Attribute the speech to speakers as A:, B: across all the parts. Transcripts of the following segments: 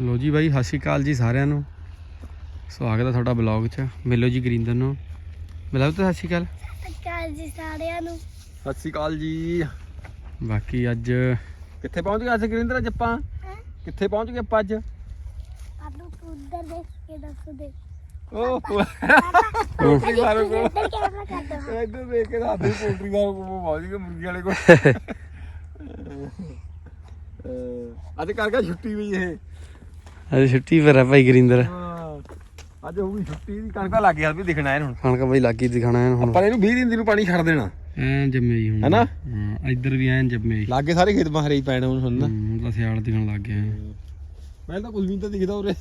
A: ਲੋ ਜੀ ਬਾਈ ਸਤਿ ਸ਼੍ਰੀ ਅਕਾਲ ਜੀ ਸਾਰਿਆਂ ਨੂੰ। ਸਵਾਗਤ ਹੈ ਤੁਹਾਡਾ ਬਲੌਗ 'ਚ। ਮਿਲੋ ਜੀ ਗਰਿੰਦਰ ਨੂੰ। ਮਿਲਾਓ ਤਾਂ ਸਤਿ ਸ਼੍ਰੀ ਅਕਾਲ।
B: ਅਕਾਲ ਜੀ ਸਾਰਿਆਂ ਨੂੰ।
C: ਸਤਿ ਸ਼੍ਰੀ ਅਕਾਲ ਜੀ।
A: ਬਾਕੀ ਅੱਜ
C: ਕਿੱਥੇ ਪਹੁੰਚ ਗਏ ਅਸੀਂ ਗਰਿੰਦਰ ਅੱਜ ਆਪਾਂ? ਕਿੱਥੇ ਪਹੁੰਚ ਗਏ ਆਪਾਂ ਅੱਜ?
B: ਆਦੂ ਉਧਰ ਦੇਖ ਕੇ ਦੱਸ ਦੇ।
C: ਓਹ।
B: ਪੋਲਟਰੀ
C: ਫਾਰਮ ਕੋਲ।
B: ਇੱਧਰ ਕੈਮਰਾ ਕਰ ਦੋ
C: ਇੱਧਰ ਦੇਖ ਕੇ ਦੱਸ ਦੇ ਪੋਲਟਰੀ ਫਾਰਮ ਕੋਲ ਪਹੁੰਚ ਗਏ ਮੁਰਗੀ ਵਾਲੇ ਕੋਲ। ਅਹ, ਅੱਜ ਕਰ ਗਿਆ ਛੁੱਟੀ ਵੀ ਇਹ।
A: ਅੱਜ ਛੁੱਟੀ ਪਰ ਹੈ ਭਾਈ ਗਰਿੰਦਰ।
C: ਹਾਂ, ਅੱਜ ਹੋਊਗੀ ਛੁੱਟੀ ਦੀ ਕਣਕਾਂ ਲੱਗ ਗਿਆ ਵੀ ਦਿਖਣਾ ਇਹਨੂੰ।
A: ਕਣਕ ਬਾਈ ਲੱਗੀ ਦਿਖਾਣਾ ਇਹਨੂੰ ਹੁਣ।
C: ਪਰ ਇਹਨੂੰ 20 ਦਿਨ ਦੀ ਨੂੰ ਪਾਣੀ ਛੱਡ ਦੇਣਾ।
A: ਐਨ ਜੰਮੇ ਹੀ ਹੁਣ।
C: ਹੈਨਾ?
A: ਹਾਂ ਇੱਧਰ ਵੀ ਐਨ ਜੰਮੇ ਹੀ
C: ਲਾਗੇ ਸਾਰੇ ਖੇਤ ਮਾਰੇ ਹੀ ਪੈਣਾ ਹੁਣ ਨਾ।
A: ਹੁਣ ਤਾਂ ਸਿਆਲ ਦਿਖਣ ਲੱਗ ਗਿਆ।
C: ਮੈਂ ਤਾਂ ਕੁਝ ਵੀ ਨਹੀਂ ਤਾਂ ਦਿਖਦਾ ਉਰੇ।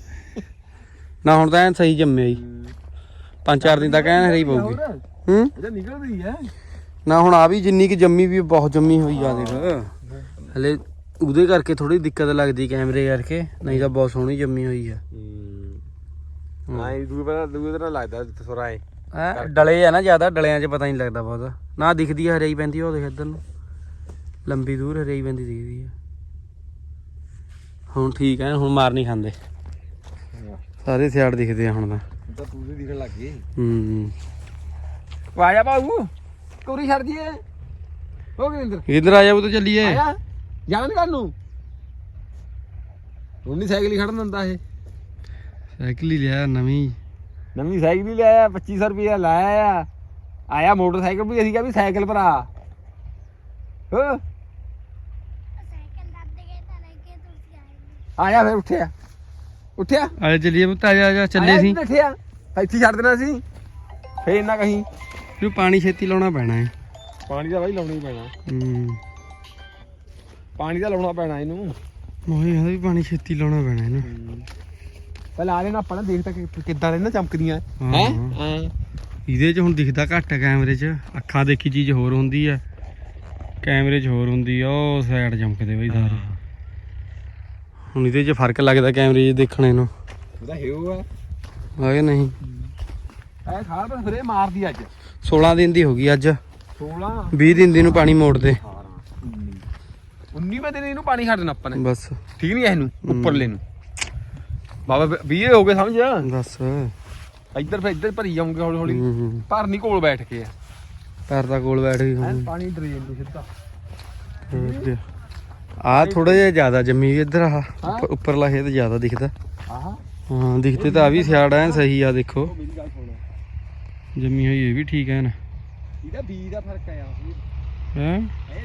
A: ਨਾ ਹੁਣ ਤਾਂ ਐਨ ਸਹੀ ਜੰਮੇ ਹੀ ਪੰਜ ਚਾਰ ਦਿਨ ਤੱਕ ਐਨ ਹਰੀ ਪਊਗੀ। ਹੂੰ?
C: ਅਜਾ ਨਿਕਲ ਰਹੀ ਹੈ
A: ਨਾ ਹੁਣ ਆ ਵੀ ਜਿੰਨੀ ਕਿ ਜੰਮੀ ਵੀ ਬਹੁਤ ਜੰਮੀ ਹੋਈ ਆ ਦੇਖ। ਹਲੇ ਉਹਦੇ ਕਰਕੇ ਥੋੜੀ ਦਿੱਕਤ ਲੱਗਦੀ ਕੈਮਰੇ ਕਰਕੇ ਨਹੀਂ ਤਾਂ ਬਹੁਤ ਸੋਹਣੀ ਜੰਮੀ ਹੋਈ ਆ।
C: ਹਾਂ। ਇਹ ਦੂਏ ਪਤਾ ਦੂਏ ਤਰ੍ਹਾਂ ਲੱਗਦਾ ਸੁਰਾਏ
A: ਐ ਡਲੇ ਆ ਨਾ ਜ਼ਿਆਦਾ ਡਲਿਆਂ 'ਚ ਪਤਾ ਨਹੀਂ ਲੱਗਦਾ ਬਹੁਤ। ਨਾ ਦਿਖਦੀ ਆ ਹਰਿਆਈ ਪੈਂਦੀ ਉਹ ਦੇਖ ਇੱਧਰ ਨੂੰ। ਲੰਬੀ ਦੂਰ ਹਰਿਆਈ ਪੈਂਦੀ ਦਿਖਦੀ ਆ। ਹੁਣ ਠੀਕ ਐ ਹੁਣ ਮਾਰ ਨਹੀਂ ਖਾਂਦੇ। ਸਾਰੇ ਸਿਆੜ ਦਿਖਦੇ ਆ ਹੁਣ ਤਾਂ।
C: ਤਾਂ ਪੂਰੇ ਦਿਖਣ ਲੱਗ ਗਏ
A: ਹੂੰ।
C: ਆ ਜਾ ਬਾਬੂ ਕੋਰੀ ਛੱਡ ਜੀਏ ਹੋ ਗਏ ਇੰਦਰ
A: ਇਧਰ ਆ ਜਾ ਉਹ ਤਾਂ ਚੱਲੀਏ।
C: ਆਇਆ ਜਾਣਾ ਨੀ ਘਰ ਨੂੰ ਹੁਣ ਨਹੀਂ ਸਾਈਕਲ ਹੀ ਖੜਨ ਦਿੰਦਾ ਇਹ।
A: ਸਾਈਕਲ ਹੀ ਲਿਆ ਨਵੀਂ।
C: ਨਵੀਂ ਸਾਈਕਲ ਹੀ ਲਿਆਇਆ 2500 ਰੁਪਏ ਲਾਇਆ ਆ। ਆਇਆ ਮੋਟਰਸਾਈਕਲ ਵੀ ਅਸੀਂ ਕਿਹਾ ਵੀ ਸਾਈਕਲ ਭਰਾ। ਹੋ।
B: ਸਾਈਕਲ ਦਾਦੇ ਕੇ ਤਾਂ ਲੈ ਕੇ ਤੁਸੀਂ ਆਏ
C: ਆਇਆ ਫਿਰ ਉੱਠਿਆ। ਉੱਠਿਆ?
A: ਆ ਜਾ ਚੱਲੀਏ ਪੁੱਤ ਆ ਜਾ ਆ ਜਾ ਚੱਲੇ ਸੀ
C: ਇੱਥੇ ਉੱਠਿਆ ਇੱਥੇ ਛੱਡ ਦੇਣਾ ਸੀ। ਫੇਰ ਇੰਨਾ ਕਹੀਂ।
A: ਪਾਣੀ ਛੇਤੀ ਲਾਉਣਾ ਪੈਣਾ ਹੈ
C: ਪਾਣੀ ਦਾ ਬਾਈ ਲਾਉਣਾ ਹੀ ਪੈਣਾ।
A: ਹੂੰ।
C: ਪਾਣੀ ਦਾ ਲਾਉਣਾ ਪੈਣਾ ਇਹਨੂੰ।
A: ਮੋਹੀ ਕਹਿੰਦਾ ਵੀ ਪਾਣੀ ਛੇਤੀ ਲਾਉਣਾ ਪੈਣਾ ਇਹਨੂੰ।
C: ਪਹਿਲਾਂ ਆ ਲੈਣਾ ਆਪਾਂ ਨਾ ਦੇਖ ਤਾਂ ਕਿ- ਕਿੱਦਾਂ ਰਹਿੰਦਾ ਚਮਕਦੀਆਂ।
A: ਹਾਂ,
C: ਹੈ?
A: ਇਹਦੇ 'ਚ ਹੁਣ ਦਿਖਦਾ ਘੱਟ ਹੈ ਕੈਮਰੇ 'ਚ ਅੱਖਾਂ ਦੇਖੀ ਚੀਜ਼ ਹੋਰ ਹੁੰਦੀ ਆ। ਕੈਮਰੇ 'ਚ ਹੋਰ ਹੁੰਦੀ ਆ ਉਹ ਸਾਈਡ ਚਮਕਦੇ ਬਈ ਸਾਰੇ। ਹੁਣ ਇਹਦੇ 'ਚ ਫ਼ਰਕ ਲੱਗਦਾ ਕੈਮਰੇ 'ਚ ਦੇਖਣੇ ਨੂੰ।
C: ਉਹਦਾ ਹੈਓ ਆ।
A: ਆ ਕਿ ਨਹੀਂ?
C: ਐ ਖਾਲ ਪਰ ਫਰੇ ਮਾਰਦੀ ਅੱਜ।
A: 16 ਦਿਨ ਦੀ ਹੋ ਗਈ ਅੱਜ।
C: 16
A: 20 ਦਿਨ ਦੀ ਨੂੰ ਪਾਣੀ ਮੋੜਦੇ।
C: 18 19 19ਵੇਂ ਦਿਨ ਇਹਨੂੰ ਪਾਣੀ ਛੱਡ ਦੇਣਾ ਆਪਾਂ ਨੇ।
A: ਬਸ।
C: ਠੀਕ ਨਹੀਂ ਇਹਨੂੰ ਉੱਪਰਲੇ ਨੂੰ। ਬਾਬਾ 20 ਹੋ ਗਏ ਸਮਝ?
A: ਬਸ।
C: ਇੱਧਰ ਫਿਰ ਇੱਧਰ ਭਰੀ ਜਾਉਂਗੇ ਹੌਲੀ ਹੌਲੀ।
A: ਹੂੰ ਹੂੰ।
C: ਭਰ ਨਹੀਂ ਕੋਲ ਬੈਠ ਕੇ ਆ।
A: ਪੈਰ ਦਾ ਕੋਲ ਬੈਠ ਗਈ ਹੁਣ
C: ਪਾਣੀ ਡਰੇਨ ਤੋਂ ਸਿੱਧਾ।
A: ਆ ਥੋੜਾ ਜਿਹਾ ਜ਼ਿਆਦਾ ਜੰਮੀ ਵੀ ਇੱਧਰ ਆ ਉੱਪਰ- ਉੱਪਰਲਾ ਖੇਤ ਜ਼ਿਆਦਾ ਦਿਖਦਾ।
C: ਆਹਾ।
A: ਹਾਂ ਦਿਖਦੇ ਤਾਂ ਆ ਵੀ ਸਿਆੜ ਐ ਸਹੀ ਆ ਦੇਖੋ। ਜੰਮੀ ਹੋਈ ਇਹ ਵੀ ਠੀਕ ਐ ਨਾ
C: ਇਹਦਾ ਬੀਜ ਦਾ ਫ਼ਰਕ ਆ
A: ਹੈ?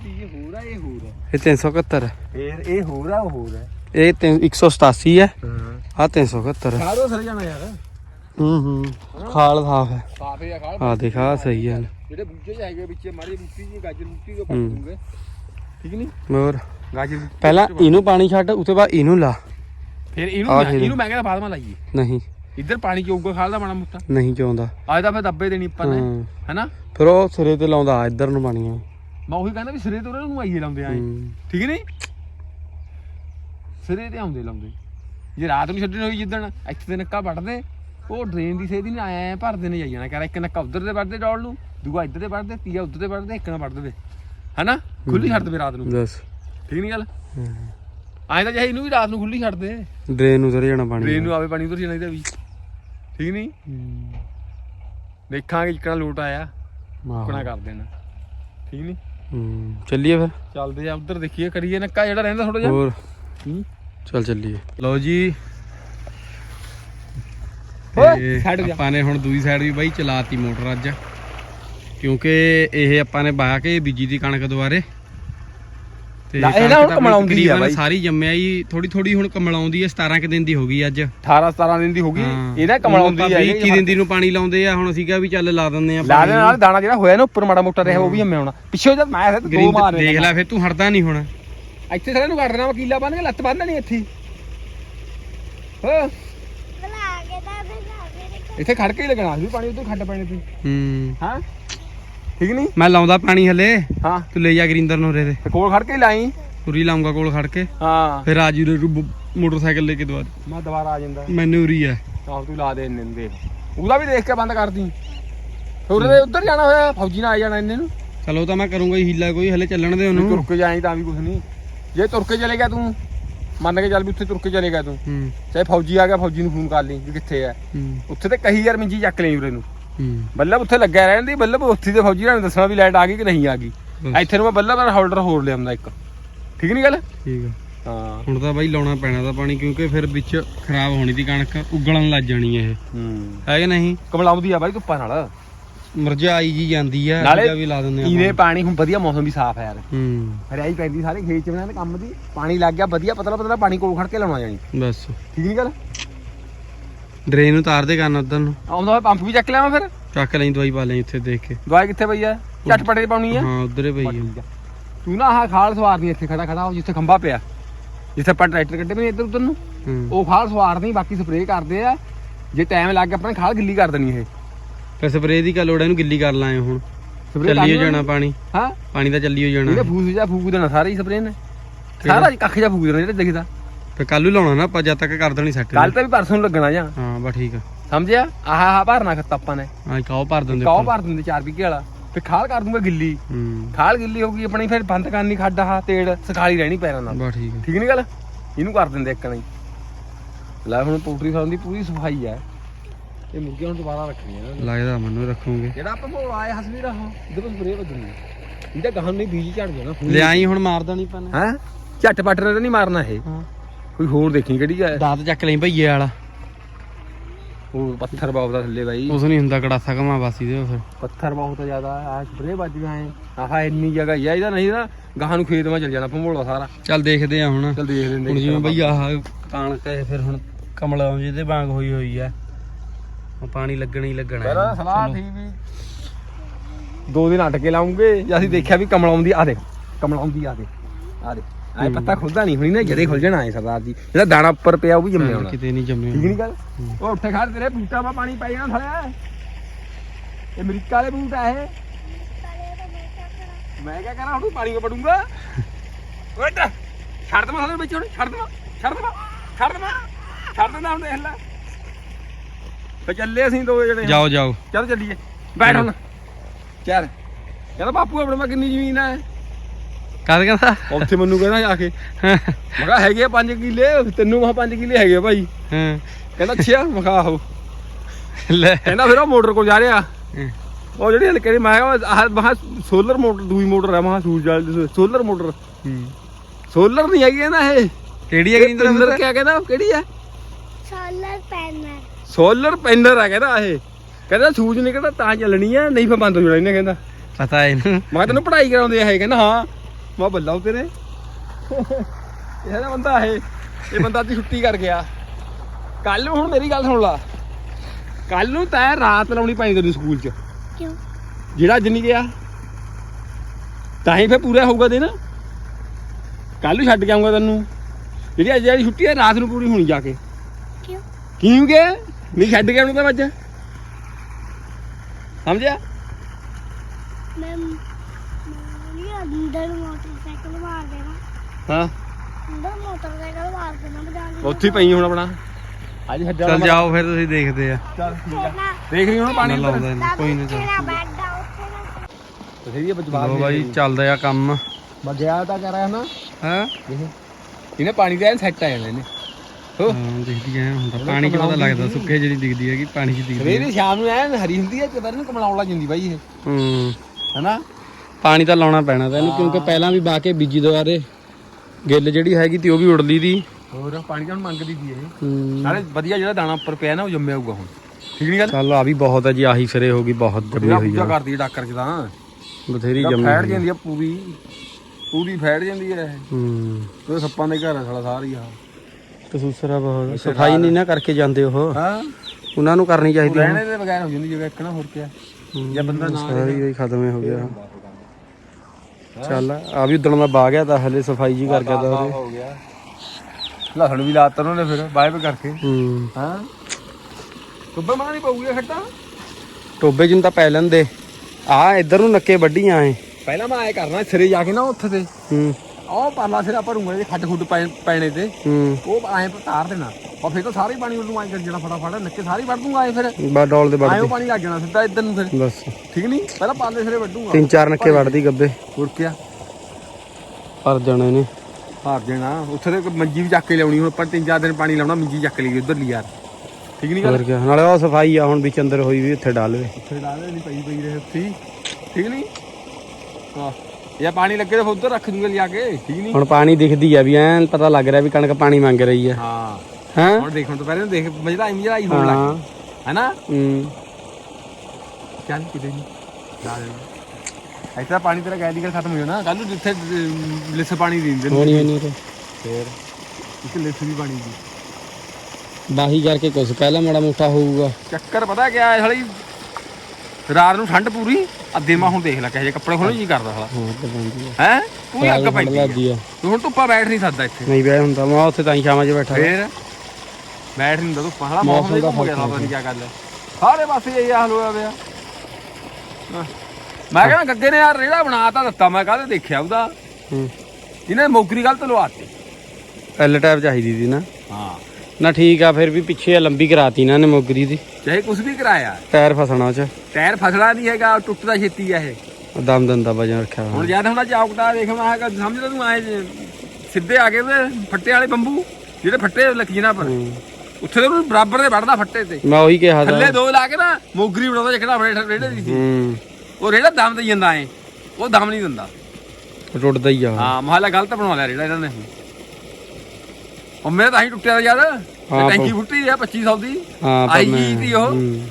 C: ਇਹ ਹੋਰ ਆ ਇਹ ਹੋਰ ਆ।
A: ਇਹ 371 ਹੈ।
C: ਫੇਰ ਇਹ ਹੋਰ ਆ ਉਹ ਹੋਰ ਆ।
A: ਇਹ ਤਿੰਨ- 187 ਹੈ।
C: ਹਾਂ।
A: ਆ 371 ਹੈ।
C: ਖਾਦੋ ਸਰ ਜਾਣਾ ਯਾਰ।
A: ਹੂੰ ਹੂੰ। ਖਾਲ ਸਾਫ਼ ਹੈ।
C: ਸਾਫੇ ਆ ਖਾਲ।
A: ਆ ਦੇਖ ਆ ਸਹੀ ਹੈ
C: ਜਿਹੜੇ ਬੂਝੇ ਜਾਏਗੇ ਵਿੱਚ ਮਾਰੀ ਬੂਟੀ ਜੀ ਗਾਜਰ ਬੂਟੀ ਜੋ ਪਾ। ਦੂੰਗੇ। ਠੀਕ ਨਹੀਂ
A: ਹੋਰ?
C: ਗਾਜਰ
A: ਪਹਿਲਾਂ ਇਹਨੂੰ ਪਾਣੀ ਛੱਡ ਉਸ ਤੋਂ ਬਾਅਦ ਇਹਨੂੰ ਲਾ।
C: ਫਿਰ ਇਹਨੂੰ। ਇਹਨੂੰ ਮੈਂ ਕਹਿੰਦਾ ਬਾਅਦ ਮਾ ਲਾਈਏ।
A: ਨਹੀਂ।
C: ਇੱਧਰ ਪਾਣੀ ਚੋਊਗਾ ਖਾਲ ਦਾ ਮਾੜਾ ਮੁੱਟਾ।
A: ਨਹੀਂ ਚਾਹੁੰਦਾ
C: ਅੱਜ ਤਾਂ ਫਿਰ ਦੱਬੇ ਦੇਣੀ ਆਪਾਂ ਨੇ। ਹੈਨਾ?
A: ਫਿਰ ਉਹ ਸਿਰੇ ਤੇ ਲਾਉਂਦਾ ਇੱਧਰ ਨੂੰ ਪਾਣੀ ਆ
C: ਮੈਂ ਉਹੀ ਕਹਿੰਦਾ ਵੀ ਸਿਰੇ ਤੋਂ ਉਹਨਾਂ ਨੂੰ ਆਈਏ ਲਾਉਂਦੇ ਆਏ।
A: ਹੂੰ।
C: ਠੀਕ ਨਹੀਂ? ਸਿਰੇ ਤੇ ਆਉਂਦੇ ਲਾਉਂਦੇ। ਜੇ ਰਾਤ ਨੂੰ ਛੱਡਣੀ ਹੋਈ ਜਿੱਦਣ ਇੱਥੇ ਤੇ ਨੱਕਾ ਵੱਢਦੇ। ਉਹ ਡਰੇਨ ਦੀ ਸੇਦੀ ਨੇ ਆਇਆ ਭਰਦੇ ਨੇ ਜਾਈ ਜਾਣਾ ਕਰ ਇੱਕ ਨੱਕਾ ਉਧਰ ਦੇ ਵੱਢਦੇ ਡੌਲ ਨੂੰ ਦੂਆ ਇੱਧਰ ਦੇ ਵੱਢਦੇ ਤੀਆ ਉੱਧਰ ਦੇ ਵੱਢਦੇ ਇੱਕ ਨਾ ਵੱਢ ਦੇਵੇ ਹੈਨਾ ਖੁੱਲੀ ਛੱਡ ਦੇਵੇ ਰਾਤ ਨੂੰ।
A: ਦੱਸ
C: ਠੀਕ ਨਹੀਂ ਗੱਲ? ਐਂ ਤਾਂ ਚਾਹੇ ਇਹਨੂੰ ਵੀ ਰਾਤ ਨੂੰ ਖੁੱਲੀ ਛੱਡ ਦੇ।
A: ਡਰੇਨ ਨੂੰ ਉਤਰ ਜਾਣਾ ਪਾਣੀ
C: ਡਰੇਨ ਨੂੰ। ਆਵੇ ਪਾਣੀ ਉਧਰ ਜਾਣਾ ਇਹਦਾ ਵੀ। ਠੀਕ ਨਹੀਂ? ਦੇਖਾਂਗੇ ਜਿੱਕਣਾ ਲੋਟ ਆਇਆ।
A: ਆਹੋ।
C: ਕਰ ਦੇਣਾ। ਠੀਕ ਨਹੀਂ?
A: ਹੂੰ ਚੱਲੀਏ ਫਿਰ।
C: ਚੱਲਦੇ ਆ ਉਧਰ ਦੇਖੀਏ ਕਰੀਏ ਨੱਕਾ ਜਿਹੜਾ ਰਹਿੰਦਾ ਥੋੜਾ ਜਿਹਾ।
A: ਹੋਰ?
C: ਹੂੰ।
A: ਚੱਲ ਚੱਲੀਏ। ਲਓ ਜੀ।
C: ਓਏ, ਛੱਡ ਜਾ।
A: ਆਪਾਂ ਨੇ ਹੁਣ ਦੂਜੀ ਸਾਈਡ ਵੀ ਬਾਈ ਚਲਾਤੀ ਮੋਟਰ ਅੱਜ। ਕਿਉਂਕਿ ਇਹ ਆਪਾਂ ਨੇ ਬਾਹ ਕੇ ਬੀਜੀ ਦੀ ਕਣਕ ਦੁਆਰੇ। ਤੇ
C: ਨਾ, ਇਹ ਨਾ
A: ਕਣਕ
C: ਹੁਣ ਕਮਲਾਉਂਦੀ ਆ ਬਾਈ।
A: ਸਾਰੀ ਜੰਮਿਆ ਹੀ ਥੋੜੀ ਥੋੜੀ ਹੁਣ ਕਮਲਾਉਂਦੀ ਹੈ 17 ਕਿ ਦਿਨ ਦੀ ਹੋ ਗਈ ਅੱਜ।
C: 18 17 ਦਿਨ ਦੀ ਹੋ ਗਈ। ਇਹਦਾ ਕਮਲਾਉਂਦੀ
A: ਹੁਣ ਆਪਾਂ 21 ਦਿਨ ਦੀ ਨੂੰ ਪਾਣੀ ਲਾਉਂਦੇ ਆ ਹੁਣ ਅਸੀਂ ਕਿਹਾ ਵੀ ਚੱਲ ਲਾ ਦਿੰਦੇ ਆ
C: ਲਾ
A: ਪਾਣੀ
C: ਦੇ ਨਾਲ ਦਾਣਾ ਜਿਹੜਾ ਹੋਇਆ ਨਾ ਉੱਪਰ ਮਾੜਾ ਮੋਟਾ ਰਿਹਾ ਉਹ ਵੀ ਹਮੇ ਆਉਣਾ ਪਿੱਛੇ ਜਦ ਮੈਂ ਆਇਆ ਤਾਂ ਦੋ ਮਾਰ
A: ਦੇਖ ਲੈ ਫਿਰ ਤੂੰ ਹਟਦਾ ਨਹੀਂ ਹੁਣ।
C: ਇੱਥੇ ਸਾਰੇ ਨੂੰ ਕੱਢ ਦੇਣਾ ਵਕੀਲਾ ਬੰਨ ਕੇ ਲੱਤ ਬੰਨ ਦੇਣੀ ਇੱਥੇ। ਹੀ। ਇੱਥੇ ਖੜ ਕੇ ਹੀ ਲੱਗਣਾ ਸੀ ਪਾਣੀ ਉਧਰ ਖੱਡ ਪੈਣੇ ਤੇ।
A: ਹੂੰ।
C: ਹਾਂ। ਠੀਕ ਨਹੀਂ
A: ਮੈਂ ਲਾਉਂਦਾ ਪਾਣੀ ਹਲੇ।
C: ਹਾਂ।
A: ਤੂੰ ਲੈ ਜਾ ਗਰਿੰਦਰ ਨੂੰ ਰੇ ਦੇ।
C: ਤੇ ਕੋਲ ਖੜ ਕੇ ਲਾਈ।
A: ਉਰੀ ਲਾਉਂਗਾ ਕੋਲ ਖੜ ਕੇ।
C: ਹਾਂ।
A: ਫਿਰ ਰਾਜੂ ਦੇ ਮੋਟਰਸਾਈਕਲ ਲੈ ਕੇ ਦਵਾ ਦੇ।
C: ਮੈਂ ਦੁਬਾਰਾ ਆ ਜਾਂਦਾ।
A: ਮੈਨੂੰ ਉਰੀ ਆ।
C: ਆਹ ਤੂੰ ਲਾ ਦੇ ਇੰਨੇ ਨੂੰ ਦੇਖ। ਉਹਦਾ ਵੀ ਦੇਖ ਕੇ ਬੰਦ ਕਰਦੀ ਉਹਦੇ ਉੱਧਰ ਜਾਣਾ ਹੋਇਆ ਫੌਜੀ ਨਾਲ ਆ ਜਾਣਾ ਇੰਨੇ ਨੂੰ।
A: ਚਲੋ ਤਾਂ ਮੈਂ ਕਰੂੰਗਾ ਹੀ ਹੀਲਾ ਕੋਈ ਹਲੇ ਚੱਲਣ ਦੇ
C: ਤੁਰ
A: ਉਹਨੂੰ।
C: ਕੇ ਜਾਈ ਤਾਂ ਵੀ ਕੁਝ ਨਹੀਂ ਜੇ ਤੁਰ ਕੇ ਚਲੇ ਗਿਆ ਤੂੰ ਮੰਨ ਕੇ ਚੱਲ ਵੀ ਉੱਥੇ ਤੁਰ ਕੇ ਚਲੇ ਗਿਆ ਤੂੰ।
A: ਹੂੰ।
C: ਚਾਹੇ ਫੌਜੀ ਆ ਗਿਆ ਫੌਜੀ ਨੂੰ ਫੋਨ ਕਰ ਲਈ ਵੀ ਕਿੱਥੇ ਆ। ਉੱਥੇ ਤੇ ਕਹੀ ਯਾਰ ਮਿੰਜੀ ਚੱਕ ਲਈ ਉਰੇ ਨੂੰ। ਬੱਲਬ ਉੱਥੇ ਲੱਗਿਆ ਰਹਿਣ ਦੀ ਬੱਲਬ ਉੱਥੇ ਦੇ ਫੌਜੀ ਨੇ ਦੱਸਣਾ ਵੀ ਲਾਈਟ ਆ ਗਈ ਕਿ ਨਹੀਂ ਆ ਗਈ। ਇੱਥੇ ਨੂੰ ਮੈਂ ਬੱਲਬ ਦਾ ਹੋਲਡਰ ਹੋਰ ਲਿਆਉਂਦਾ ਇੱਕ। ਠੀਕ ਨਹੀਂ ਗੱਲ?
A: ਠੀਕ ਆ।
C: ਹਾਂ।
A: ਹੁਣ ਤਾਂ ਬਾਈ ਲਾਉਣਾ ਪੈਣਾ ਤਾਂ ਪਾਣੀ ਕਿਉਂਕਿ ਫਿਰ ਵਿੱਚ ਖਰਾਬ ਹੋਣੀ ਦੀ ਕਣਕ ਉਗਲਣ ਲੱਗ ਜਾਣੀ ਇਹ।
C: ਹੂੰ।
A: ਹੈ ਕਿ ਨਹੀਂ?
C: ਕਮਲਾਉਂਦੀ ਆ ਬਾਈ ਧੁੱਪਾਂ ਨਾਲ।
A: ਮਰਜਾਈ ਜੀ ਜਾਂਦੀ ਆ ਦੂਜਾ ਵੀ ਲਾ ਦਿੰਦੇ
C: ਇਹਨੇ
A: ਆ
C: ਪਾਣੀ ਹੁਣ ਵਧੀਆ ਮੌਸਮ ਵੀ ਸਾਫ਼ ਹੈ ਯਾਰ।
A: ਹੂੰ।
C: ਹਰਿਆਈ ਪੈਂਦੀ ਸਾਰੇ ਖੇਤ ਚ ਬਣਾਉਂਦੇ ਕੰਮ ਦੀ। ਪਾਣੀ ਲੱਗ ਗਿਆ ਵਧੀਆ ਪਤਲਾ ਪਤਲਾ ਪਾਣੀ ਕੋਲ ਖੜ ਕੇ ਲਾਉਣਾ ਜਾਣੀ।
A: ਬਸ।
C: ਠੀਕ ਨਹੀਂ ਗੱਲ?
A: ਡਰੇਨ ਨੂੰ ਤਾਰ ਦੇ ਕਰਨ ਉਧਰ ਨੂੰ।
C: ਆਉਂਦਾ ਹੋਇਆ ਪੰਪ ਵੀ ਚੱਕ ਲਿਆਵਾਂ ਫਿਰ?
A: ਚੱਕ ਲਈ ਦਵਾਈ ਪਾ ਲਈ ਇੱਥੇ ਦੇਖ ਕੇ।
C: ਦਵਾਈ ਕਿੱਥੇ ਪਈ ਆ? ਝਟਪਟੇ ਦੀ ਪਾਉਣੀ ਆ?
A: ਹਾਂ ਉਧਰੇ ਪਈ ਆ।
C: ਤੂੰ ਨਾ ਆਹ ਖਾਲ ਸਵਾਰਨੀ ਇੱਥੇ ਖੜਾ ਖੜਾ ਉਹ ਜਿੱਥੇ ਖੰਭਾ ਪਿਆ। ਜਿੱਥੇ ਆਪਾਂ ਟਰੈਕਟਰ ਕੱਢੇ ਨੇ ਇੱਧਰ ਉੱਧਰ ਨੂੰ ਉਹ ਖਾਲ ਸਵਾਰਨੀ ਬਾਕੀ ਸਪਰੇਅ ਕਰਦੇ ਆ। ਜੇ ਟਾਈਮ ਲੱਗ ਗਿਆ ਆਪਣੇ ਖਾਲ ਗਿੱਲੀ ਕਰ ਦੇਣੀ ਇਹ।
A: ਫਿਰ ਸਪਰੇਅ ਦੀ ਕਾ ਲੋੜ ਇਹਨੂੰ ਗਿੱਲੀ ਕਰ ਲਾਏ ਹੁਣ। ਚੱਲੀ ਹੋ ਜਾਣਾ ਪਾਣੀ।
C: ਹਾਂ।
A: ਪਾਣੀ ਤਾਂ ਚੱਲੀ ਹੋ ਜਾਣਾ।
C: ਫੂਸ ਜਾ ਫੂਕ ਦੇਣਾ ਸਾਰੇ ਹੀ ਸਪਰੇਅ ਨੇ। ਸਾਰਾ ਕੱਖ ਜਾ ਫੂਕ ਦੇਣਾ ਜਿਹੜਾ ਦਿਖਦਾ।
A: ਫਿਰ ਕੱਲ ਨੂੰ ਲਾਉਣਾ ਨਾ ਆਪਾਂ ਜਦ ਤੱਕ ਕਰ ਦੇਣੀ ਸੈੱਟ
C: ਕੱਲ ਤਾਂ ਵੀ ਪਰਸੋਂ ਨੂੰ ਲੱਗਣਾ ਜਾਂ।
A: ਹਾਂ ਬਸ ਠੀਕ ਆ।
C: ਸਮਝਿਆ? ਆਹ ਆਹ ਭਰਨਾ ਖੱਤ ਆਪਾਂ ਨੇ।
A: ਹਾਂ ਕਾਹ ਭਰ ਦਿੰਦੇ
C: ਕਾਹ। ਭਰ ਦਿੰਦੇ 4 ਵਿਗੇ ਵਾਲਾ। ਤੇ ਖਾਲ ਕਰ ਦੂੰਗਾ ਗਿੱਲੀ।
A: ਹੂੰ।
C: ਖਾਲ ਗਿੱਲੀ ਹੋ ਗਈ ਆਪਣੀ ਫਿਰ ਬੰਦ ਕਰਨੀ ਖੱਡ ਆਹ ਤੇੜ ਸਖਾਲੀ ਰਹਿਣੀ ਪੈਰਾਂ ਨਾਲ।
A: ਬਸ ਠੀਕ ਆ।
C: ਠੀਕ ਨਹੀਂ ਗੱਲ? ਇਹਨੂੰ ਕਰ ਦਿੰਦੇ ਇੱਕ ਨਹੀਂ। ਲੈ ਹੁਣ ਪੋਲਟਰੀ ਫਾਰਮ ਦੀ ਪੂਰੀ ਸਫ਼ਾਈ ਹੈ ਇਹ ਮੁਰਗੀਆਂ ਹੁਣ ਦੁਬਾਰਾ ਰੱਖਣੀਆਂ
A: ਲੱਗਦਾ ਮੈਨੂੰ ਰੱਖੂਗੇ।
C: ਜਿਹੜਾ ਆਪਾਂ ਭੋਲ ਆਏ ਹਸਵੀ ਰਹਾ ਕੋਲ ਸਪਰੇਅ ਵੱਜਣੀ ਇਹਦਾ ਗਾਹਾਂ ਨਹੀਂ ਬੀਜ ਝੜ ਜਾਣਾ।
A: ਲਿਆਈ ਹੁਣ ਮਾਰਦਾ ਨਹੀਂ ਪਾਣਾ
C: ਹੈ? ਝੱਟ ਪੱਟ ਨੇ ਤਾਂ ਨਹੀਂ ਮਾਰਨਾ ਇਹ। ਕੋਈ ਹੋਰ ਦੇਖੀ ਕਿਹੜੀ ਆ?
A: ਦਾਤ ਚੱਕ ਲਈ ਭਈਏ ਵਾਲਾ।
C: ਉਹ ਪੱਥਰ ਬਹੁਤ ਦਾ ਥੱਲੇ ਬਾਈ।
A: ਉਸ ਨਹੀਂ ਹੁੰਦਾ ਕੜਾਸਾ ਕਮਾ ਬਾਸੀ ਦੇ ਫਿਰ
C: ਪੱਥਰ ਬਹੁਤ ਜ਼ਿਆਦਾ ਆ ਸਪਰੇਅ ਵੱਜ ਗਿਆ ਹੈ ਆਹ ਇੰਨੀ ਜਗ੍ਹਾ ਹੀ ਆ ਇਹਦਾ ਨਹੀਂ ਨਾ ਗਾਹਾਂ ਨੂੰ ਖੇਤ ਮਾ ਚਲ ਜਾਣਾ ਭੰਬੋਲਾ ਸਾਰਾ।
A: ਚੱਲ ਦੇਖਦੇ ਆ ਹੁਣ।
C: ਚੱਲ ਦੇਖ ਲੈਂਦੇ
A: ਹੁਣ ਜਿਵੇਂ ਬਈ ਆਹ ਕਣਕ ਹੈ ਫਿਰ ਹੁਣ ਕਮਲ ਜਿਹਦੇ ਵਾਂਗ ਹੋਈ ਹੋਈ ਆ। ਹੁਣ ਪਾਣੀ ਲੱਗਣਾ ਹੀ ਲੱਗਣਾ
C: ਪਹਿਲਾਂ
A: ਹੈ।
C: ਸਲਾਹ ਸੀ ਵੀ ਦੋ ਦਿਨ ਅਟ ਕੇ ਲਾਉਂਗੇ ਜੇ ਅਸੀਂ ਦੇਖਿਆ ਵੀ ਕਮਲ ਆਉਂਦੀ ਆ ਦੇਖ ਕਮਲ ਆਉਂਦੀ ਆ ਦੇ ਆ ਦੇ ਆਏ ਪੱਤਾ ਖੁੱਲਦਾ ਨਹੀਂ ਹੁਣੀ ਨਾ ਜਦੇ ਖੁੱਲ ਜਾਣਾ ਹੈ ਸਰਦਾਰ ਜੀ। ਜਿਹੜਾ ਦਾਣਾ ਉੱਪਰ ਪਿਆ ਉਹ ਵੀ ਜੰਮਿਆ ਹੋਣਾ।
A: ਕਿਤੇ ਨਹੀਂ ਜੰਮਿਆ
C: ਠੀਕ ਨਹੀਂ ਗੱਲ? ਉਹ ਉੱਥੇ ਖੜ ਤੇਰੇ ਬੂਟਾ ਮਾ ਪਾਣੀ ਪਾਈ ਜਾਣਾ ਥਲੇ ਇਹ ਅਮਰੀਕਾ ਵਾਲੇ ਬੂਟ ਆ ਇਹ।
B: ਮੈਂ
C: ਕਿਆ ਕਰਾਂ ਹੁਣ ਪਾਣੀ ਕੋ ਪੜੂੰਗਾ ਓਏ ਟ ਛੱਡ ਦਮਾ ਥਲੇ ਵਿੱਚ ਹੁਣ ਛੱਡ ਦਮਾ ਛੱਡ ਦਮਾ ਛੱਡ ਦਮਾ ਛੱਡ ਦਿੰਦਾ ਹੁਣ ਦੇਖ ਲੈ। ਫੇ ਚੱਲੇ ਅਸੀਂ ਦੋ ਜਣੇ।
A: ਜਾਓ ਜਾਓ।
C: ਚੱਲ ਚੱਲੀਏ ਬੈਠ ਹੁਣ। ਚੱਲ ਕਹਿੰਦਾ ਬਾਪੂ ਆਪਣੇ ਮਾ ਕਿੰਨੀ ਜ਼ਮੀਨ ਹੈ
A: ਕਦ ਕਹਿੰਦਾ?
C: ਉੱਥੇ ਮੈਨੂੰ ਕਹਿੰਦਾ ਜਾ ਕੇ। ਮੈਂ ਕਿਹਾ ਹੈਗੇ 5 ਕਿੱਲੇ ਤੈਨੂੰ ਮਾ 5 ਕਿੱਲੇ ਹੈਗੇ ਆ ਭਾਈ।
A: ਹਾਂ।
C: ਕਹਿੰਦਾ ਅੱਛਾ ਮੈਂ ਕਿਹਾ ਆਹੋ।
A: ਲੈ।
C: ਕਹਿੰਦਾ ਫਿਰ ਉਹ ਮੋਟਰ ਕੋਲ ਜਾ ਰਿਹਾ। ਉਹ ਜਿਹੜੀ ਹਲ ਕਹਿੰਦੀ ਮੈਂ ਕਿਹਾ ਆਹ ਮਹਾ ਸੋਲਰ ਮੋਟਰ ਦੂਈ ਮੋਟਰ ਹੈ ਮਹਾ ਸੂਰਜ ਵਾਲੀ ਸੋਲਰ ਮੋਟਰ।
A: ਹੂੰ।
C: ਸੋਲਰ ਨਹੀਂ ਹੈਗੀ ਕਹਿੰਦਾ ਇਹ।
A: ਕਿਹੜੀ ਹੈ
C: ਇਹ
A: ਗਰਿੰਦਰ
C: ਪਿੰਦਰ ਕਿਆ ਕਹਿੰਦਾ ਕਿਹੜੀ ਹੈ
B: ਸੋਲਰ ਪੈਨਲ
C: ਸੋਲਰ ਪੈਨਲ ਹੈ ਕਹਿੰਦਾ ਇਹ। ਕਹਿੰਦਾ ਸੂਰਜ ਨਿਕਲਦਾ ਤਾਂ ਚੱਲਣੀ ਹੈ ਨਹੀਂ ਫਿਰ ਬੰਦ ਹੋ ਜਾਣਾ ਇਹਨੇ ਕਹਿੰਦਾ।
A: ਪਤਾ ਹੈ ਇਹਨੂੰ।
C: ਮੈਂ ਕਿਹਾ ਤੈਨੂੰ ਪੜ੍ਹਾਈ ਕਰਾਉਂਦੇ ਆ ਇਹ ਕਹਿੰਦਾ ਹਾਂ। ਮੈਂ ਬੱਲਾ ਤੇਰੇ। ਇਹ ਨਾ ਬੰਦਾ ਇਹ ਇਹ ਬੰਦਾ ਅੱਜ ਛੁੱਟੀ ਕਰ ਗਿਆ। ਕੱਲ ਨੂੰ ਹੁਣ ਮੇਰੀ ਗੱਲ ਸੁਣ ਲਾ। ਕੱਲ ਨੂੰ ਤੈਂ ਰਾਤ ਲਾਉਣੀ ਪੈਣੀ ਤੈਨੂੰ ਸਕੂਲ 'ਚ।
B: ਕਿਉਂ?
C: ਜਿਹੜਾ ਅੱਜ ਨਹੀਂ ਗਿਆ ਤਾਂ ਹੀ ਫੇ ਪੂਰਾ ਹੋਊਗਾ ਦਿਨ। ਕੱਲ ਨੂੰ ਛੱਡ ਕੇ ਆਉਂਗਾ ਤੈਨੂੰ। ਜਿਹੜੀ ਅੱਜ ਵਾਲੀ ਛੁੱਟੀ ਹੈ ਰਾਤ ਨੂੰ ਪੂਰੀ ਹੋਣੀ ਜਾ ਕੇ।
B: ਕਿਉਂ?
C: ਕਿਉਂ ਕਿ? ਨਹੀਂ ਛੱਡ ਕੇ ਆਉਣਾ ਤਾਂ ਅੱਜ। ਸਮਝਿਆ?
B: ਮੈਂ ਮੈਂ ਅੰਦਰ ਮੋਟਰਸਾਈਕਲ ਮਾਰ ਦੇਣਾ
C: ਹਾਂ।
B: ਅੰਦਰ ਮੋਟਰਸਾਈਕਲ ਮਾਰ ਦੇਣਾ ਬਜਾ ਕੇ।
C: ਉੱਥੇ ਹੀ ਪਈ ਹੁਣ ਆਪਣਾ। ਅੱਜ
A: ਚੱਲ ਜਾਓ ਫਿਰ ਤੁਸੀਂ ਦੇਖਦੇ ਆ।
C: ਚੱਲ ਠੀਕ ਆ।
B: ਨਾ।
C: ਦੇਖ ਰਹੀ ਹੁਣ ਪਾਣੀ
A: ਲਾਉਂਦਾ ਇਹਨੂੰ ਕੋਈ ਨਹੀਂ
B: ਤੇਰਾ ਬੈੱਡ ਆ ਉੱਥੇ ਨਾ।
C: ਬਥੇਰੀ ਬਜਵਾਰ
A: ਲੋ ਬਾਈ ਚੱਲਦਾ ਆ ਕੰਮ।
C: ਮੈਂ ਗਿਆ ਤਾਂ ਕਰ ਰਿਹਾ ਨਾ
A: ਹਾਂ
C: ਇਹਨੇ ਪਾਣੀ ਦਾ ਸੈੱਟ ਆ ਜਾਣਾ ਇਹਨੇ। ਹੋ।
A: ਦਿਖਦੀ ਐ ਹੁੰਦਾ ਪਾਣੀ ਚ ਪਤਾ ਲੱਗਦਾ ਸੁੱਕੇ ਜਿਹੜੀ ਦਿਖਦੀ ਹੈਗੀ ਪਾਣੀ ਚ ਦਿਖਦੀ ਹੈ
C: ਸਵੇਰੇ ਸ਼ਾਮ ਨੂੰ ਐਨ ਹਰੀ ਹੁੰਦੀ ਹੈ ਤੇ ਇਹਨੂੰ ਕਮਲਾਉਣ ਲੱਗ ਜਾਂਦੀ ਬਾਈ ਇਹ।
A: ਹੂੰ।
C: ਹੈਨਾ?
A: ਪਾਣੀ ਤਾਂ ਲਾਉਣਾ ਪੈਣਾ ਤਾਂ ਇਹਨੂੰ ਕਿਉਂਕਿ ਪਹਿਲਾਂ ਵੀ ਬਾ ਕੇ ਬੀਜੀ ਦੁਆਰੇ ਗਿੱਲ ਜਿਹੜੀ ਹੈਗੀ ਤੀ ਉਹ ਵੀ ਉੜਦੀ ਦੀ।
C: ਹੋਰ ਪਾਣੀ ਤਾਂ ਮੰਗਦੀ ਦੀ ਇਹ ਨਾਲੇ ਵਧੀਆ ਜਿਹੜਾ ਦਾਣਾ ਉੱਪਰ ਪਿਆ ਨਾ ਉਹ ਜੰਮਿਆ ਹੋਊਗਾ ਹੁਣ। ਠੀਕ ਨਹੀਂ ਗੱਲ?
A: ਚੱਲ ਆ ਵੀ ਬਹੁਤ ਹੈ ਜੀ ਆਹੀ ਸਿਰੇ ਹੋ ਗਈ ਬਹੁਤ ਜੰਮੀ ਹੋਈ ਆ।
C: ਕਰਦੀ ਡਾਕਰ ਚ ਤਾਂ।
A: ਬਥੇਰੀ ਜੰਮੀ
C: ਫੈੜ
A: ਆ।
C: ਜਾਂਦੀ ਆ ਪੂਰੀ। ਪੂਰੀ ਫੈੜ ਜਾਂਦੀ ਹੈ ਇਹ।
A: ਹੂੰ।
C: ਉਹ ਸੱਪਾਂ ਦੇ ਘਰ ਆ ਸਾਲਾ ਸਾਰੀ ਆ।
A: ਕਸੂਸਰਾ ਬਹੁਤ। ਸਫ਼ਾਈ ਨਹੀਂ ਨਾ ਕਰਕੇ ਜਾਂਦੇ ਉਹ।
C: ਹਾਂ।
A: ਉਹਨਾਂ ਨੂੰ ਕਰਨੀ ਚਾਹੀਦੀ ਹੈ
C: ਰਹਿਣੇ ਦੇ ਬਗੈਰ ਹੋ ਜਾਂਦੀ ਜਗ੍ਹਾ ਇੱਕ ਨਾ ਹੋਰ ਕਿਆ। ਜਾਂ ਬੰਦਾ ਨਾ
A: ਸਾਰੀ ਖਤਮ ਹੋ ਗਿਆ। ਚੱਲ ਆ ਵੀ ਉਦਣ ਮੈਂ ਬਾ ਗਿਆ ਤਾਂ ਹਲੇ ਸਫ਼ਾਈ ਜੀ ਕਰ ਗਿਆ ਤਾਂ ਉਹਦੇ।
C: ਹੋ ਗਿਆ। ਲਸਣ ਵੀ ਲਾਤਾ ਉਹਨਾਂ ਨੇ ਫਿਰ ਬਾਏ ਕਰਕੇ।
A: ਹੂੰ।
C: ਹਾਂ? ਕੁੱਬੇ ਮਾਂ ਨਹੀਂ ਪਊਗੀ ਖੱਟਾ?
A: ਟੋਬੇ ਜਿੰਨ ਤਾਂ ਪੈ ਲੈਂਦੇ। ਆ ਇੱਧਰ ਨੂੰ ਨੱਕੇ ਵੱਡੀਆਂ ਐ।
C: ਪਹਿਲਾਂ ਮੈਂ ਆਏ ਕਰਨਾ ਸਿਰੇ ਜਾ ਕੇ ਨਾ ਉੱਥੇ ਤੇ।
A: ਹੂੰ।
C: ਉਹ ਪਰਲਾ ਸਿਰਾ ਭਰੂੰਗਾ ਜੇ ਖੱਟ ਖੁੱਟ ਪੈ- ਪੈਣੇ ਤੇ।
A: ਹੂੰ।
C: ਉਹ ਐਂ ਤਾਰ ਦੇਣਾ। ਔਰ ਫਿਰ ਤਾਂ ਸਾਰੇ ਪਾਣੀ ਉਹਨੂੰ ਐਂ ਕਰ ਜਾਣਾ ਫਟਾਫਟ ਨੱਕੇ ਸਾਰੇ ਹੀ ਵੱਢ ਦੂੰਗਾ ਐਂ ਫਿਰ।
A: ਬਾ ਡੋਲ ਦੇ
C: ਐਂ ਉਹ ਪਾਣੀ ਲੱਗ ਜਾਣਾ ਸਿੱਧਾ ਇੱਧਰ ਨੂੰ ਫਿਰ।
A: ਬਸ।
C: ਠੀਕ ਨਹੀਂ ਪਹਿਲਾਂ ਪਾਲੇ ਸਿਰੇ ਵੱਢੂਗਾ।
A: ਤਿੰਨ ਚਾਰ ਨੱਕੇ ਵੱਢਦੀ ਗੱਬੇ।
C: ਹੋਰ ਕਿਆ?
A: ਪਰ ਜਾਣੇ ਨੇ।
C: ਹਾਰ ਜਾਣਾ ਉੱਥੇ ਤੇ ਮੰਜੀ ਵੀ ਚੱਕ ਕੇ ਲਿਆਉਣੀ ਹੁਣ ਆਪਾਂ ਤਿੰਨ ਚਾਰ ਦਿਨ ਪਾਣੀ ਲਾਉਣਾ ਮੰਜੀ ਚੱਕ ਲਈ ਉਧਰ ਲਈ ਯਾਰ। ਠੀਕ ਨਹੀਂ ਗੱਲ?
A: ਹੋਰ ਕੀ ਨਾਲੇ ਉਹ ਸਫ਼ਾਈ ਆ ਹੁਣ ਵਿੱਚ ਅੰਦਰ ਹੋਈ ਵੀ ਉੱਥੇ ਡਾਲਵੇ।
C: ਉੱਥੇ ਲਾ ਦੇ ਨਹੀਂ ਪਈ ਪਈ ਰਹੇ ਉੱਥੇ ਹੀ। ਠੀਕ ਨਹੀਂ ਹਾਂ ਇਹ ਪਾਣੀ ਲੱਗੇ ਤਾਂ ਉਧਰ ਰੱਖ ਦੂੰਗੇ ਲਿਆ ਕੇ ਠੀਕ ਨਹੀਂ?
A: ਹੁਣ ਪਾਣੀ ਦਿਖਦੀ ਆ ਵੀ ਐਨ ਪਤਾ ਲੱਗ ਰਿਹਾ ਵੀ ਕਣਕ ਪਾਣੀ ਮੰਗ ਰਹੀ ਆ।
C: ਹਾਂ।
A: ਹਾਂ?
C: ਹੁਣ ਦੇਖਣ ਤੋਂ ਪਹਿਲਾਂ ਦੇਖ ਮਜਦਾ ਇਮੀ ਜਲਾਈ ਹੋਣ ਲੱਗ
A: ਹਾਂ।
C: ਹੈਨਾ
A: ਹੂੰ
C: ਚੱਲ ਕਿਤੇ ਨਹੀਂ ਲਾ ਦੇਣਾ ਐਸਾ ਪਾਣੀ ਤੇਰਾ ਗੈਲੀਕਲ ਖਤਮ ਹੋ ਜਾਣਾ ਕੱਲ ਨੂੰ ਜਿੱਥੇ ਲਿਸ ਪਾਣੀ ਦੇ ਦਿੰਦੇ ਨੇ
A: ਹੋਣੀ ਹੋਣੀ। ਤੇ
C: ਫੇਰ। ਇੱਕ ਲਿਸ ਵੀ ਪਾਣੀ ਦੀ।
A: ਬਾਹੀ ਕਰਕੇ ਕੁਛ ਪਹਿਲਾਂ ਮਾੜਾ ਮੋਟਾ ਹੋਊਗਾ।
C: ਚੱਕਰ ਪਤਾ ਕਿਆ ਹੈ ਹਲੀ ਰਾਤ ਨੂੰ ਠੰਡ ਪੂਰੀ ਅੱਧੇ ਮਾ ਹੁਣ ਦੇਖ ਲੈ ਕਿਹੋ ਕੱਪੜੇ ਖੋਲਣ ਜੀ ਕਰਦਾ ਹਲਾ
A: ਹਾਂ ਤੇ ਆ।
C: ਪੂਰੀ ਅੱਗ ਪੈਂਦੀ
A: ਆ।
C: ਤੂੰ ਹੁਣ ਧੁੱਪਾ ਬੈਠ ਨਹੀਂ ਸਕਦਾ ਇੱਥੇ।
A: ਨਹੀਂ ਬੈ ਹੁੰਦਾ ਮੈਂ ਉੱਥੇ ਤਾਂ ਹੀ ਸ਼ਾਮਾਂ 'ਚ ਬੈਠਾ।
C: ਫੇਰ ਬੈਠ ਨਹੀਂ ਹੁੰਦਾ ਧੁੱਪਾ ਹਲਾ
A: ਮੌਸਮ ਦਾ
C: ਹੋ ਗਿਆ
A: ਫ਼ਰਕ
C: ਪਤਾ ਨਹੀਂ। ਕੀ ਗੱਲ ਹੈ ਸਾਰੇ ਪਾਸੇ ਇਹ ਹਾਲ ਹੋਇਆ ਪਿਆ। ਮੈਂ ਕਹਿੰਦਾ ਗੱਗੇ ਨੇ ਯਾਰ ਰੇੜਾ ਬਣਾਤਾ ਦਿੱਤਾ ਮੈਂ ਕਾਹਦੇ ਦੇਖਿਆ ਉਹਦਾ?
A: ਹੂੰ।
C: ਇਹਨੇ ਮੋਗਰੀ ਗਲਤ ਲਵਾਤੀ
A: ਐਲ ਟਾਈਪ ਚਾਹੀਦੀ ਸੀ ਨਾ।
C: ਹਾਂ।
A: ਨਾ ਠੀਕ ਆ ਫਿਰ ਵੀ ਪਿੱਛੇ ਲੰਬੀ ਕਰਾਤੀ ਇਹਨਾਂ ਨੇ ਮੋਗਰੀ ਦੀ।
C: ਚਾਹੇ ਕੁਝ ਵੀ ਕਰਾਇਆ?
A: ਟਾਇਰ ਫਸਣਾ ਚ।
C: ਟਾਇਰ ਫਸਣਾ ਨਹੀਂ ਹੈਗਾ ਟੁੱਟਦਾ ਛੇਤੀ ਆ ਇਹ।
A: ਦਮ ਦੰਦਾ ਵਜਨ ਰੱਖਿਆ
C: ਹੁਣ ਜਦ ਹੁਣ ਚੌਕਦਾ ਦੇਖਣਾ ਹੈਗਾ ਸਮਝਦਾ ਤੂੰ ਆਏ ਸਿੱਧੇ ਆ ਗਏ ਫੱਟੇ ਵਾਲੇ ਬੰਬੂ ਜਿਹੜੇ ਫੱਟੇ ਲਖੀਣਾ ਪਰ।
A: ਹੂੰ।
C: ਉੱਥੇ ਤੇ ਉਹਨੂੰ ਬਰਾਬਰ ਦੇ ਵੜਦਾ ਫੱਟੇ ਤੇ।
A: ਮੈਂ ਉਹੀ ਕਿਹਾ
C: ਥੱਲੇ
A: ਤਾਂ
C: ਦੋ ਲਾ ਕੇ ਨਾ ਮੋਗਰੀ ਬਣਾਉਂਦਾ ਜਿਹੜਾ ਰੇੜੇ ਰੇੜੇ ਦੀ ਸੀ। ਉਹ ਰੇੜਾ ਦਮ ਦੇਈ ਜਾਂਦਾ ਐ। ਉਹ ਦਮ ਨਹੀਂ ਦਿੰਦਾ।
A: ਟੁੱਟਦਾ ਹੀ ਆ।
C: ਹਾਂ ਮਹਲਾ ਗਲਤ ਬਣਵਾ ਲਿਆ ਰੇੜਾ ਇਹਨਾਂ ਨੇ। ਉਹ ਮੇਰੇ ਤਾਂ ਹੀ ਟੁੱਟਿਆ ਯਾਰ।
A: ਹਾਂ,
C: ਟੈਂਕੀ ਫੁੱਟੀ ਆ 2500 ਦੀ।
A: ਹਾਂ ਪਰ
C: ਆਈ
A: ਮੈਂ
C: ਗਈ ਤੀ ਉਹ।
A: ਹੂੰ।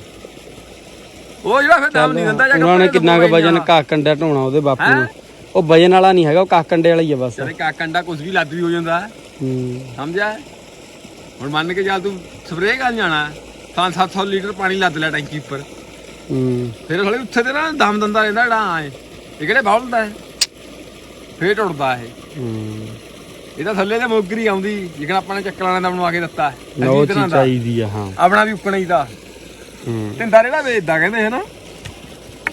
C: ਉਹ ਜਿਹੜਾ ਫਿਰ ਦਮ ਨਹੀਂ ਦਿੰਦਾ ਜਾਂ
A: ਉਹਨਾਂ ਨੇ ਕਿੰਨਾ ਕੁ ਵਜਨ। ਕਾਕੰਡਾ ਢੋਣਾ ਉਹਦੇ ਬਾਪੂ
C: ਹੈਂ?
A: ਨੂੰ। ਉਹ ਵਜਨ ਵਾਲਾ ਨਹੀਂ ਹੈਗਾ ਉਹ ਕਾਕੰਡੇ ਵਾਲਾ ਹੀ ਆ ਬਸ।
C: ਜਦੇ ਕਾ ਕੰਡਾ ਕੁਝ ਵੀ ਲੱਦ ਵੀ ਹੋ ਜਾਂਦਾ।
A: ਹੂੰ।
C: ਸਮਝਿਆ? ਹੁਣ ਮੰਨ ਕੇ ਚੱਲ ਤੂੰ ਸਪਰੇਅ ਕਰਨ ਜਾਣਾ ਤਾਂ 700 ਲੀਟਰ ਪਾਣੀ ਲੱਦ ਲੈ ਟੈਂਕੀ ਉੱਪਰ।
A: ਹੂੰ।
C: ਫਿਰ ਹਲੇ ਉੱਥੇ ਤੇ ਨਾ ਦਮ ਦੰਦਾ ਰਹਿੰਦਾ ਜਿਹੜਾ ਐ ਇਹ। ਕਿਹੜੇ ਬੌਲਦਾ ਹੈ? ਫੇਰ ਟੁੱਟਦਾ ਇਹ।
A: ਹੂੰ।
C: ਇਹਦਾ ਥੱਲੇ ਤੇ ਮੋਗਰੀ ਆਉਂਦੀ ਜਿਕਣ ਆਪਾਂ ਨੇ ਚੱਕਰਾਂ ਦਾ ਬਣਵਾ ਕੇ ਦਿੱਤਾ।
A: ਨਾ ਚੀਜ਼ ਚਾਹੀਦੀ ਆ ਹਾਂ।
C: ਆਪਣਾ ਵੀ ਉੱਕਣਾ ਹੀ ਦਾ।
A: ਹੂੰ।
C: ਤਿੰਦਾ ਵੇਚਦਾ ਕਹਿੰਦੇ ਹੈ ਨਾ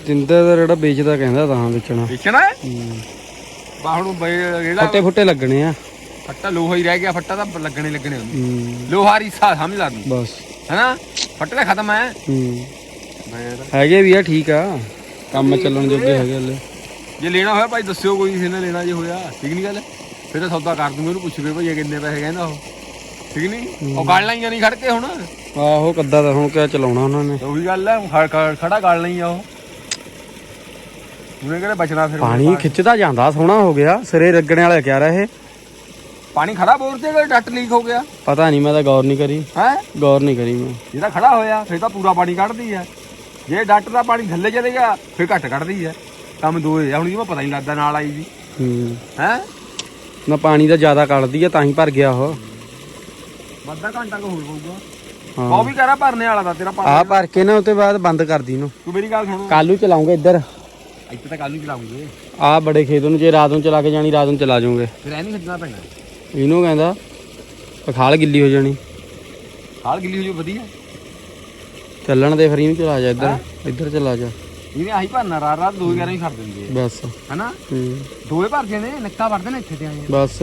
A: ਜਿੰਦਾ ਦਾ ਜਿਹੜਾ ਵੇਚਦਾ ਕਹਿੰਦਾ ਤਾਂ ਵੇਚਣਾ।
C: ਵੇਚਣਾ ਬਾ ਹੁਣ ਜਿਹੜਾ
A: ਫੱਟੇ ਫੁੱਟੇ ਲੱਗਣੇ ਆ।
C: ਫੱਟਾ ਲੋਹਾ ਹੀ ਰਹਿ ਗਿਆ ਫੱਟਾ ਤਾਂ ਲੱਗਣੇ ਲੱਗਣੇ ਹੁੰਦੇ। ਲੋਹਾ ਰੀਸਾ ਸਮਝ ਲਾ ਤੂੰ।
A: ਬਸ।
C: ਹੈਨਾ? ਫੱਟੇ ਦਾ ਖਤਮ ਹੈ। ਤਾਂ-
A: ਹੈਗੇ ਵੀ ਆ ਠੀਕ ਆ। ਕੰਮ ਚੱਲਣ ਜੋਗੇ ਹੈਗੇ ਹਲੇ।
C: ਜੇ ਲੈਣਾ ਹੋਇਆ ਭਾਈ ਦੱਸਿਓ ਕੋਈ ਕਿਸੇ ਨੇ ਲੈਣਾ ਜੇ ਹੋਇਆ। ਠੀਕ ਨਹੀਂ ਗੱਲ? ਫਿਰ ਸੌਦਾ ਕਰ ਦੂੰਗੇ ਉਹਨੂੰ ਪੁੱਛ ਕੇ ਭਾਈ ਇਹ ਕਿੰਨੇ ਪੈਸੇ ਕਹਿੰਦਾ ਉਹ। ਠੀਕ ਨਹੀਂ ਉਹ ਗਾਲ ਲਾਈਆਂ ਨਹੀਂ ਖੜ ਕੇ ਹੁਣ।
A: ਆਹੋ ਕੱਦਾ ਤਾਂ ਹੁਣ ਕਿਆ ਚਲਾਉਣਾ ਉਹਨਾਂ ਨੇ।
C: ਉਹੀ ਗੱਲ ਹੈ ਖੜ- ਗਾਲ ਨਹੀਂ ਆ ਉਹ। ਉਹਨੇ ਕਿਹੜੇ ਬਚਣਾ ਫਿਰ
A: ਪਾਣੀ ਖਿੱਚਦਾ ਜਾਂਦਾ ਸੋਹਣਾ ਹੋ ਗਿਆ ਸਿਰੇ ਲੱਗਣੇ ਵਾਲਾ ਕਿਆ ਰਹੇ
C: ਪਾਣੀ ਖੜਾ ਬੋਰ ਤੇ ਕਿ ਡੱਟ ਲੀਕ ਹੋ ਗਿਆ?
A: ਪਤਾ ਨਹੀਂ ਮੈਂ ਤਾਂ ਗੌਰ ਨਹੀਂ ਕਰੀ।
C: ਹੈ?
A: ਗੌਰ ਨਹੀਂ ਕਰੀ ਮੈਂ।
C: ਜਿਹੜਾ ਖੜਾ ਹੋਇਆ ਫਿਰ ਤਾਂ ਪੂਰਾ ਪਾਣੀ ਕੱਢਦੀ ਹੈ ਜੇ ਡੱਟ ਦਾ ਪਾਣੀ ਥੱਲੇ ਚਲੇ ਗਿਆ ਫਿਰ ਘੱਟ ਕੱਢਦੀ ਹੈ ਕੰਮ ਦੋਏ ਆ ਹੁਣ ਜੀ ਮੈਂ ਪਤਾ ਨਹੀਂ ਲੱਗਦਾ ਨਾਲ ਆਈ ਜੀ
A: ਹੂੰ।
C: ਹੈ?
A: ਨਾ ਪਾਣੀ ਦਾ ਜ਼ਿਆਦਾ ਕੱਢਦੀ ਆ ਤਾਂ ਹੀ ਭਰ ਗਿਆ ਉਹ।
C: ਵੱਧਾ ਘੰਟਾ ਕੋ ਹੋਰ ਪਊਗਾ
A: ਹਾਂ।
C: ਉਹ ਵੀ ਕਰਾ ਭਰਨੇ ਵਾਲਾ ਦਾ ਤੇਰਾ
A: ਆ ਭਰ ਕੇ ਨਾ ਉਤੇ ਬਾਅਦ ਬੰਦ ਕਰਦੀ ਨੂੰ
C: ਤੂੰ ਮੇਰੀ ਗੱਲ ਸੁਣ।
A: ਕੱਲੂ ਚਲਾਉਂਗੇ ਇੱਧਰ।
C: ਇੱਥੇ ਤਾਂ ਕੱਲ ਨੂੰ ਚਲਾਉਂਗੇ।
A: ਆ ਬੜੇ ਖੇਤ ਨੂੰ ਜੇ ਰਾਤ ਨੂੰ ਚਲਾ ਕੇ ਜਾਣੀ ਰਾਤ ਨੂੰ ਚਲਾ ਜਾਓਗੇ
C: ਫਿਰ ਐ ਨਹੀਂ ਛੱਡਣਾ ਪੈਣਾ।
A: ਇਹਨੂੰ ਕਹਿੰਦਾ ਖਾਲ ਗਿੱਲੀ ਹੋ ਜਾਣੀ।
C: ਹਾਲ ਗਿੱਲੀ ਹੋ ਜੋ ਵਧੀਆ।
A: ਚੱਲਣ ਦੇ ਫਿਰ ਇਹਨੂੰ ਚਲਾ ਜਾ ਇੱਧਰ। ਇੱਧਰ ਚਲਾ ਜਾ।
C: ਇਹਨੇ ਆਹੀ ਭਰਨਾ ਰਾਤ ਰਾਤ 2 11 ਹੀ ਛੱਡ ਦਿੰਦੇ ਆ।
A: ਬਸ।
C: ਹਨਾ?
A: ਹੂੰ।
C: ਦੋਏ ਭਰ ਜਾਂਦੇ ਨੱਕਾ ਵੜਦੇ ਨੇ ਇੱਥੇ ਤੇ ਆਏ
A: ਬਸ।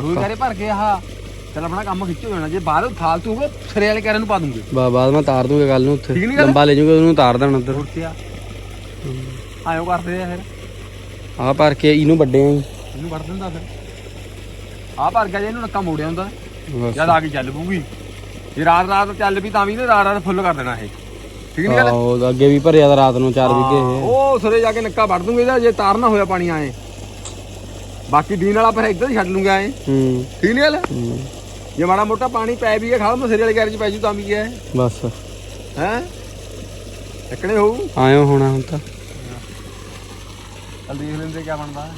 C: ਦੋਏ ਕਰੇ ਭਰ ਕੇ ਆਹ ਚੱਲ ਆਪਣਾ ਕੰਮ ਖਿੱਚ ਜਾਣਾ। ਜੇ ਬਾਹਰ ਫਾਲਤੂ ਹੋਵੇ ਸਿਰੇ ਵਾਲੇ ਕਰੇ ਨੂੰ ਪਾ ਦੂੰਗੇ।
A: ਬਾ ਬਾਅਦ ਮੈਂ ਤਾਰ ਦੂੰਗਾ ਕੱਲ ਨੂੰ ਉੱਥੇ।
C: ਨੀ ਗੱਲ?
A: ਲੰਬਾ ਲੈ ਜਾਊਗਾ ਉਹਨੂੰ ਤਾਰ ਦੇਣਾ
C: ਹੋਰ ਕੀ ਆ? ਆਇਓ ਕਰਦੇ ਆ ਫਿਰ।
A: ਆ ਭਰ ਕੇ ਇਹਨੂੰ ਵੱਡੇ ਆਂ
C: ਇਹਨੂੰ ਵੜ ਦਿੰਦਾ ਫਿਰ। ਆਹ ਭਰ ਗਿਆ ਜੇ ਇਹਨੂੰ ਨੱਕਾ ਮੋੜਿਆ ਹੁੰਦਾ ਜਦ ਆ ਕੇ ਚੱਲ ਪੂਗੀ ਜੇ ਰਾਤ ਰਾਤ ਚੱਲ ਵੀ ਤਾਂ ਵੀ ਨੇ ਰਾਤ ਰਾਤ ਫੁੱਲ ਕਰ ਦੇਣਾ ਇਹ। ਠੀਕ ਨਹੀਂ ਗੱਲ?
A: ਆਹੋ ਅੱਗੇ ਵੀ ਭਰਿਆ ਤਾਂ ਰਾਤ ਨੂੰ 4 ਵਿਗੇ ਇਹ।
C: ਉਹ ਸਰੇ ਜਾ ਕੇ ਨੱਕਾ ਵੜ ਦੂੰਗੇ ਇਹਦਾ ਜੇ ਤਾਰ ਨਾ ਹੋਇਆ ਪਾਣੀ ਆਏ। ਬਾਕੀ ਦੀਨ ਵਾਲਾ ਫਿਰ ਇੱਧਰ ਛੱਡ ਲੂੰਗਾ ਐ।
A: ਹੂੰ।
C: ਠੀਕ ਨਹੀਂ ਗੱਲ?
A: ਹੂੰ,
C: ਜੇ ਮਾੜਾ ਮੋਟਾ ਪਾਣੀ ਪੈ ਵੀ ਗਿਆ ਖਾਲ ਮਸਰੇ ਵਾਲੇ ਗੈਰਜ ਪੈ ਜੂ ਤਾਂ ਵੀ ਹੈ।
A: ਬਸ।
C: ਹੈ? ਟੱਕਣੇ ਹੋਊ।
A: ਆਇਓ ਹੋਣਾ ਹੁਣ ਤਾਂ।
C: ਚੱਲ ਦੇਖ ਲੈਂਦੇ ਕੀ ਬਣਦਾ।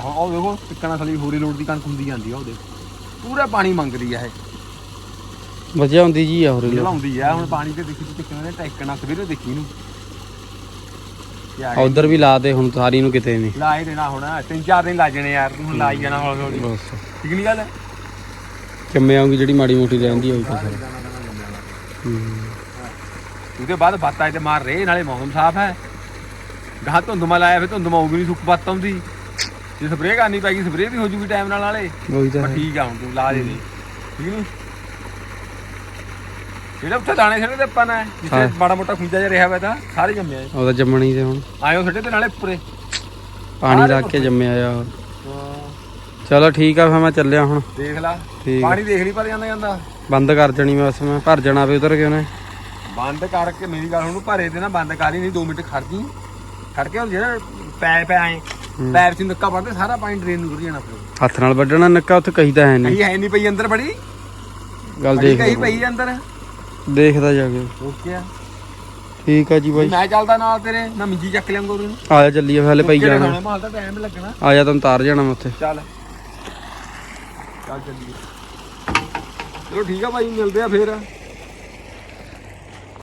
C: ਹੁਣ ਉਹ ਦੇਖੋ ਟਿੱਕਣਾ ਥਲੀ ਹੋਰੀ ਲੋਡ ਦੀ ਕਣਕ ਹੁੰਦੀ ਜਾਂਦੀ ਆ ਉਹ ਦੇਖ। ਪੂਰਾ ਪਾਣੀ ਮੰਗਦੀ ਆ ਇਹ।
A: ਵਜ੍ਹਾ ਹੁੰਦੀ ਜੀ ਆ ਹੋਰ
C: ਚਲਾਉਂਦੀ ਆ ਹੁਣ ਪਾਣੀ ਤੇ ਦੇਖੀ ਤੂੰ ਟਿੱਕਣਾ ਨੇ ਟੈਕਣਾ ਸਵੇਰੇ ਦੇਖੀ ਨੂੰ
A: ਉਧਰ ਵੀ ਲਾ ਦੇ ਹੁਣ ਸਾਰੀ ਨੂੰ ਕਿਤੇ ਨਹੀਂ।
C: ਲਾ ਹੀ ਦੇਣਾ ਹੁਣ ਤਿੰਨ ਚਾਰ ਦਿਨ ਲੱਗ ਜਾਣੇ ਯਾਰ ਤੂੰ ਹੁਣ ਲਾਈ ਜਾਣਾ ਹੌਲੀ ਹੌਲੀ।
A: ਬਸ।
C: ਠੀਕ ਨਹੀਂ ਗੱਲ?
A: ਕਿੰਮੇ ਆਉਂਗੀ ਜਿਹੜੀ ਮਾੜੀ ਮੋਟੀ ਰਹਿੰਦੀ ਹੋਈ ਹੂੰ।
C: ਉਹਦੇ ਬਾਅਦ ਬਾਤਾਂ ਤੇ ਮਾਰ ਰਹੇ ਨਾਲੇ ਮੌਸਮ ਸਾਫ਼ ਹੈ। ਗਾਹ ਧੁੰਦ ਮਾ ਲਾਇਆ ਫਿਰ ਧੁੰਦ ਮਾਊਗੀ ਨਹੀਂ ਸੁੱਕ ਬੱਤ ਆਉਂਦੀ। ਜੇ ਸਪਰੇਅ ਕਰਨੀ ਪੈਗੀ ਸਪਰੇਅ ਵੀ ਹੋ ਜੂਗੀ ਟਾਈਮ ਨਾਲ ਨਾਲੇ।
A: ਉਹੀ ਤਾਂ।
C: ਠੀਕ ਆ ਹੁਣ ਤੂੰ ਲਾ ਦੇ ਦੇ। ਠੀਕ ਨਹੀਂ ਜਿਹੜਾ ਉੱਥੇ ਦਾਣੇ ਛੱਡੇ ਤੇ ਆਪਾਂ ਨੇ ਜਿੱਥੇ। ਮਾੜਾ ਮੋਟਾ ਖੁੰਝਾ ਜਿਹਾ ਰਿਹਾ ਹੋਇਆ ਤਾਂ ਸਾਰੇ ਜੰਮੇ ਆਏ।
A: ਉਹਦਾ ਜੰਮਣੀ ਤੇ ਹੁਣ।
C: ਆਇਓ ਛੱਡੇ ਤੇ ਨਾਲੇ ਉੱਪਰੇ
A: ਪਾਣੀ ਲਾ ਕੇ ਜੰਮਿਆ ਆ ਉਹ। ਚਲੋ ਠੀਕ ਆ ਫਿਰ ਮੈਂ ਚੱਲਿਆ ਹੁਣ।
C: ਦੇਖ ਲਾ।
A: ਠੀਕ।
C: ਪਾਣੀ ਦੇਖ ਲਈ ਪਰ ਜਾਂਦਾ ਜਾਂਦਾ।
A: ਬੰਦ ਕਰ ਜਣੀ ਮੈਂ ਬਸ ਮੈਂ ਭਰ ਜਾਣਾ ਵੇ ਉਧਰ ਕੇ ਉਹਨੇ
C: ਬੰਦ ਕਰਕੇ ਮੇਰੀ ਗੱਲ ਹੁਣ ਭਰੇ ਤੇ ਨਾ ਬੰਦ ਕਰ ਹੀ ਨਹੀਂ 2 ਮਿੰਟ ਖੜ ਜੀ। ਖੜ ਕੇ ਹੁਣ ਜਿਹੜਾ ਪੈਪ ਐ ਐਂ, ਪੈਪ ਚ ਨੱਕਾ ਵੜਦੇ ਸਾਰਾ ਪਾਣੀ ਡਰੇਨ ਨੂੰ ਰੁੜ ਜਾਣਾ ਫਿਰ।
A: ਹੱਥ ਨਾਲ ਵੱਢਣਾ ਨੱਕਾ ਉੱਥੇ ਕਹੀਦਾ ਹੈ ਨਹੀਂ
C: ਕਹੀ ਹੈ ਨਹੀਂ ਪਈ ਅੰਦਰ ਬੜੀ।
A: ਗੱਲ ਦੇਖ
C: ਕਹੀ ਪਈ ਆ ਅੰਦਰ।
A: ਦੇਖਦਾ ਜਾ ਕੇ।
C: ਓਕੇ ਆ।
A: ਠੀਕ ਆ ਜੀ ਬਾਈ।
C: ਮੈਂ ਚੱਲਦਾ ਨਾਲ ਤੇਰੇ ਨਾ ਮਿੰਜੀ ਚੱਕ ਲਿਆਂਗਾ
A: ਆ ਜਾ ਚੱਲੀਏ ਫਿਰ ਹਲੇ ਪਈ ਜਾਣਾ।
C: ਮਾਲ ਦਾ ਟਾਈਮ ਲੱਗਣਾ।
A: ਆ ਜਾ ਤੈਨੂੰ ਤਾਰ ਜਾਣਾ ਮੈਂ ਉੱਥੇ।
C: ਚੱਲ। ਚੱਲ ਚੱਲੀਏ। ਚਲੋ ਠੀਕ ਆ ਭਾਈ ਮਿਲਦੇ ਆ ਫੇਰ।